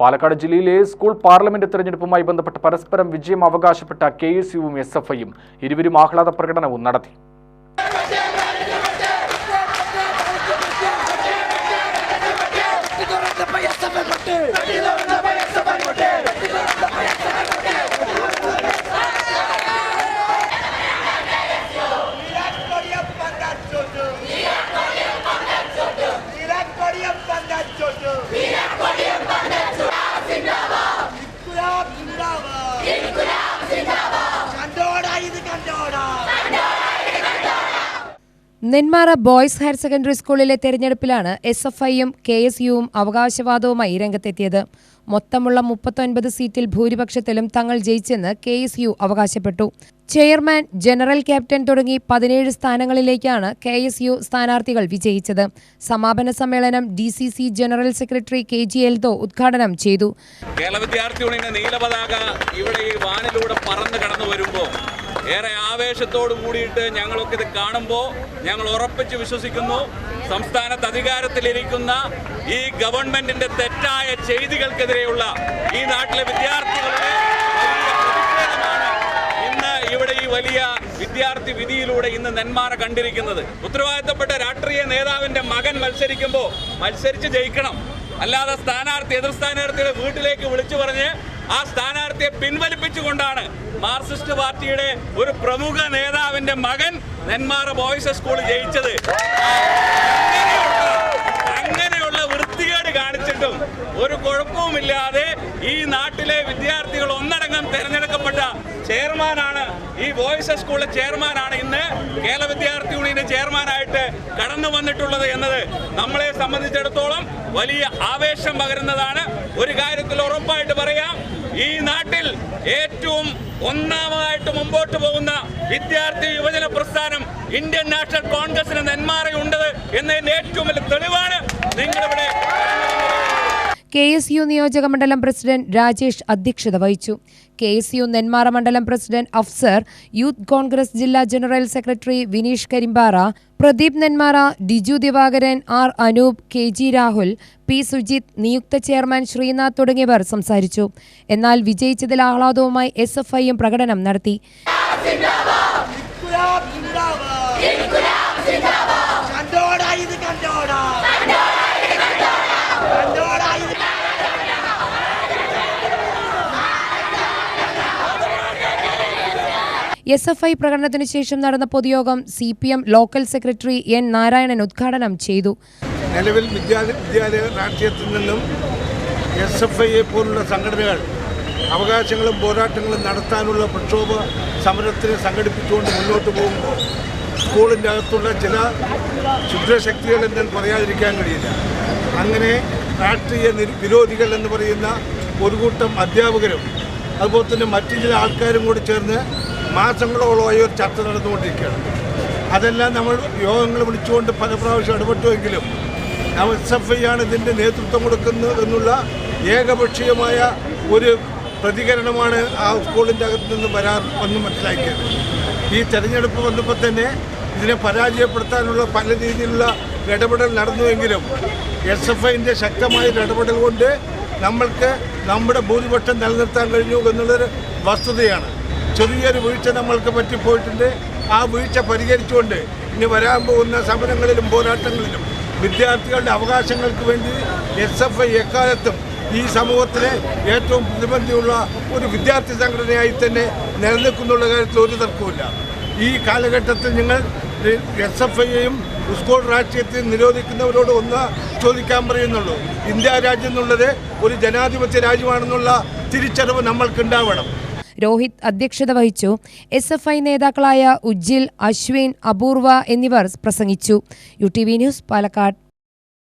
പാലക്കാട് ജില്ലയിലെ school parliament തെരഞ്ഞെടുപ്പുമായി ബന്ധപ്പെട്ട് പരസ്പരം വിജയം അവകാശപ്പെട്ട കെ എസ് യുവും എസ് എഫ് ഐയും ഇരുവരും ആഹ്ലാദ പ്രകടനവും നടത്തി. película. Nenmara boys higher secondary സ്കൂളിലെ തെരഞ്ഞെടുപ്പിലാണ് എസ് എഫ് ഐയും കെ എസ് യുവും അവകാശവാദവുമായി രംഗത്തെത്തിയത്. മൊത്തമുള്ള മുപ്പത്തൊൻപത് സീറ്റിൽ ഭൂരിപക്ഷത്തിലും തങ്ങൾ ജയിച്ചെന്ന് കെ എസ് യു അവകാശപ്പെട്ടു. ചെയർമാൻ ജനറൽ ക്യാപ്റ്റൻ തുടങ്ങി പതിനേഴ് സ്ഥാനങ്ങളിലേക്കാണ് കെ എസ് യു സ്ഥാനാർത്ഥികൾ വിജയിച്ചത്. സമാപന സമ്മേളനം D C C general secretary K G Eldo ഉദ്ഘാടനം ചെയ്തു. കേരള വിദ്യാർത്ഥി യൂണിയന്റെ നീലപതാക ഇവിടെ ഈ വാനിലൂടെ പറന്ന് കടന്നു വരുമ്പോൾ ഏറെ ആവേശത്തോടു കൂടിയിട്ട് ഞങ്ങളൊക്കെ ഇത് കാണുമ്പോൾ ഞങ്ങൾ ഉറപ്പിച്ച് വിശ്വസിക്കുന്നു. സംസ്ഥാനത്ത് അധികാരത്തിലിരിക്കുന്ന ഈ ഗവൺമെന്റിന്റെ തെറ്റായ ചെയ്തികൾക്കെതിരെയുള്ള ഈ നാട്ടിലെ വിദ്യാർത്ഥികളുടെ ഇന്ന് ഇവിടെ ഈ വലിയ വിദ്യാർത്ഥി വിധിയിലൂടെ ഇന്ന് നെന്മാറ കണ്ടിരിക്കുന്നത്. ഉത്തരവാദിത്തപ്പെട്ട രാഷ്ട്രീയ നേതാവിന്റെ മകൻ മത്സരിക്കുമ്പോൾ മത്സരിച്ച് ജയിക്കണം. അല്ലാതെ സ്ഥാനാർത്ഥി എതിർ സ്ഥാനാർത്ഥിയുടെ വീട്ടിലേക്ക് വിളിച്ചു പറഞ്ഞ് ആ സ്ഥാനാർത്ഥിയെ പിൻവലിപ്പിച്ചുകൊണ്ടാണ് മാർക്സിസ്റ്റ് പാർട്ടിയുടെ ഒരു പ്രമുഖ നേതാവിന്റെ മകൻ നെന്മാറ ബോയ്സ് സ്കൂൾ ജയിച്ചത്. അങ്ങനെയുള്ള- വൃത്തികേട് കാണിച്ചിട്ടും ഒരു കുഴപ്പവുമില്ലാതെ ഈ നാട്ടിലെ വിദ്യാർത്ഥികൾ ഒന്നടങ്കം തെരഞ്ഞെടുക്കപ്പെട്ട ചെയർമാനാണ് ഈ ബോയ്സ് സ്കൂളിലെ ചെയർമാനാണ് ഇന്ന് കേരള വിദ്യാർത്ഥി യൂണിയന്റെ ചെയർമാനായിട്ട് കടന്നു വന്നിട്ടുള്ളത് എന്നത് നമ്മളെ സംബന്ധിച്ചിടത്തോളം വലിയ ആവേശം പകരുന്നതാണ്. ഒരു കാര്യത്തിൽ ഉറപ്പായിട്ട് പറയാം ഈ നാട്ടിൽ ഏറ്റവും ഒന്നാമതായിട്ട് മുമ്പോട്ട് പോകുന്ന വിദ്യാർത്ഥി യുവജന പ്രസ്ഥാനം ഇന്ത്യൻ നാഷണൽ കോൺഗ്രസിന് നെന്മാറയുണ്ട് എന്നതിന്റെ ഏറ്റവും വലിയ തെളിവാണ് നിങ്ങളിവിടെ കെ എസ് യു നിയോജക മണ്ഡലം പ്രസിഡന്റ് രാജേഷ് അധ്യക്ഷത വഹിച്ചു. കെ എസ് യു നെന്മാറ മണ്ഡലം പ്രസിഡന്റ് അഫ്സർ യൂത്ത് കോൺഗ്രസ് ജില്ലാ general secretary Vineesh Karimpara Pradeep Nenmara Diju Divakaran R Anoop K G Rahul P Sujith നിയുക്ത ചെയർമാൻ ശ്രീനാഥ് തുടങ്ങിയവർ സംസാരിച്ചു. എന്നാൽ വിജയിച്ചതിൽ ആഹ്ലാദവുമായി എസ് എഫ് ഐയും പ്രകടനം നടത്തി. ഇത് കണ്ടോടാ ഇത് എസ് എഫ് ഐ പ്രകടനത്തിന് ശേഷം നടന്ന പൊതുയോഗം C P M local secretary N Narayanan ഉദ്ഘാടനം ചെയ്തു. നിലവിൽ വിദ്യാലയ രാഷ്ട്രീയത്തിൽ നിന്നും എസ് എഫ് ഐയെ പോലുള്ള സംഘടനകൾ അവകാശങ്ങളും പോരാട്ടങ്ങളും നടത്താനുള്ള പ്രക്ഷോഭ സമരത്തിന് സംഘടിപ്പിച്ചുകൊണ്ട് മുന്നോട്ട് പോകുമ്പോൾ സ്കൂളിന്റെ അകത്തുള്ള ചില ക്ഷുദ്രശക്തികൾ എന്നാൽ പറയാതിരിക്കാൻ കഴിയില്ല. അങ്ങനെ രാഷ്ട്രീയ വിരോധികൾ എന്ന് പറയുന്ന ഒരു കൂട്ടം അധ്യാപകരും അതുപോലെ തന്നെ മറ്റു ചില ആൾക്കാരും കൂടി ചേർന്ന് മാസങ്ങളോളമായി ഒരു ചർച്ച നടന്നുകൊണ്ടിരിക്കുകയാണ്. അതെല്ലാം നമ്മൾ യോഗങ്ങൾ വിളിച്ചുകൊണ്ട് പല പ്രാവശ്യം ഇടപെട്ടുവെങ്കിലും എസ് എഫ് ആണ് ഇതിന്റെ നേതൃത്വം കൊടുക്കുന്നത് എന്നുള്ള ഏകപക്ഷീയമായ ഒരു പ്രതികരണമാണ് ആ സ്കൂളിന്റെ അകത്ത് നിന്ന് വരാൻ വന്ന് മനസ്സിലാക്കിയത്. ഈ തെരഞ്ഞെടുപ്പ് വന്നപ്പോൾ തന്നെ ഇതിനെ പരാജയപ്പെടുത്താനുള്ള പല രീതിയിലുള്ള ഇടപെടൽ നടന്നുവെങ്കിലും എസ് എഫ് ഐന്റെ ശക്തമായ ഇടപെടൽ കൊണ്ട് നമ്മൾക്ക് നമ്മുടെ ഭൂരിപക്ഷം നിലനിർത്താൻ കഴിഞ്ഞു എന്നുള്ളൊരു വസ്തുതയാണ്. ചെറിയൊരു വീഴ്ച നമ്മൾക്ക് പറ്റിപ്പോയിട്ടുണ്ട്. ആ വീഴ്ച പരിഹരിച്ചുകൊണ്ട് ഇനി വരാൻ പോകുന്ന സമരങ്ങളിലും പോരാട്ടങ്ങളിലും വിദ്യാർത്ഥികളുടെ അവകാശങ്ങൾക്ക് വേണ്ടി എസ് എഫ് ഐ എക്കാലത്തും ഈ സമൂഹത്തിലെ ഏറ്റവും പ്രതിബന്ധിയുള്ള ഒരു വിദ്യാർത്ഥി സംഘടനയായി തന്നെ നിലനിൽക്കുന്നുള്ള കാര്യത്തിൽ ഒരു തർക്കവുമില്ല. ഈ കാലഘട്ടത്തിൽ നിങ്ങൾ എസ് എഫ് ഐയെയും സ്കൂൾ രാഷ്ട്രീയത്തെയും നിരോധിക്കുന്നവരോട് ഒന്ന് ചോദിക്കാൻ പറയുന്നുള്ളൂ. ഇന്ത്യ രാജ്യം എന്നുള്ളത് ഒരു ജനാധിപത്യ രാജ്യമാണെന്നുള്ള തിരിച്ചറിവ് നമ്മൾക്കുണ്ടാവണം. രോഹിത് അധ്യക്ഷത വഹിച്ചു. എസ് എഫ് ഐ നേതാക്കളായ ഉജ്ജിൽ അശ്വിൻ അപൂർവ എന്നിവർ പ്രസംഗിച്ചു. U T V news Palakkad.